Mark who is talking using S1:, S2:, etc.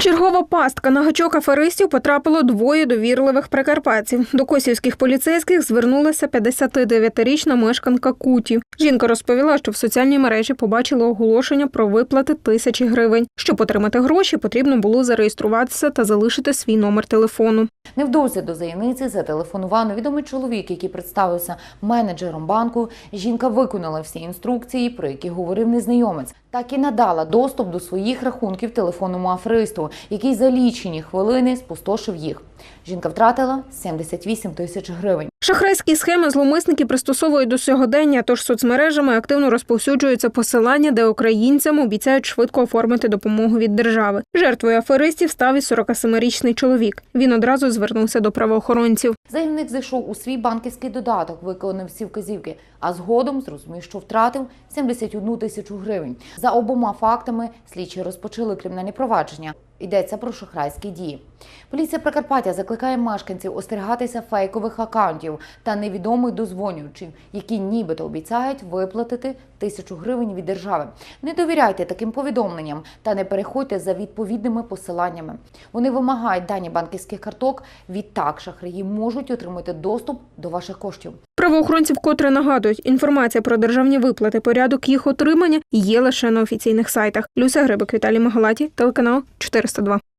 S1: Чергова пастка на гачок аферистів потрапило двоє довірливих прикарпатців. До косівських поліцейських звернулася 59-річна мешканка Куті. Жінка розповіла, що в соціальній мережі побачила оголошення про виплати тисячі гривень. Щоб отримати гроші, потрібно було зареєструватися та залишити свій номер телефону.
S2: Невдовзі до заявниці зателефонував невідомий чоловік, який представився менеджером банку. Жінка виконала всі інструкції, про які говорив незнайомець. Так і надала доступ до своїх рахунків телефонному аферисту, який за лічені хвилини спустошив їх. Жінка втратила 78 тисяч гривень.
S1: Шахрайські схеми зловмисники пристосовують до сьогодення, тож соцмережами активно розповсюджуються посилання, де українцям обіцяють швидко оформити допомогу від держави. Жертвою аферистів став і 47-річний чоловік. Він одразу звернувся до правоохоронців.
S2: Заявник зайшов у свій банківський додаток, виконав всі вказівки, а згодом зрозумів, що втратив 71 тисячу гривень. За обома фактами слідчі розпочали кримінальні провадження. Йдеться про шахрайські дії. Поліція Прикарпаття закликає мешканців остерігатися фейкових акаунтів та невідомих дозвонювачів, які нібито обіцяють виплатити тисячу гривень від держави. Не довіряйте таким повідомленням та не переходьте за відповідними посиланнями. Вони вимагають дані банківських карток. Відтак шахраї можуть отримати доступ до ваших коштів.
S1: Правоохоронці вкотре нагадують, інформація про державні виплати, порядок їх отримання є лише на офіційних сайтах. Люся Грибик, Віталій Магалаті, телеканал 402.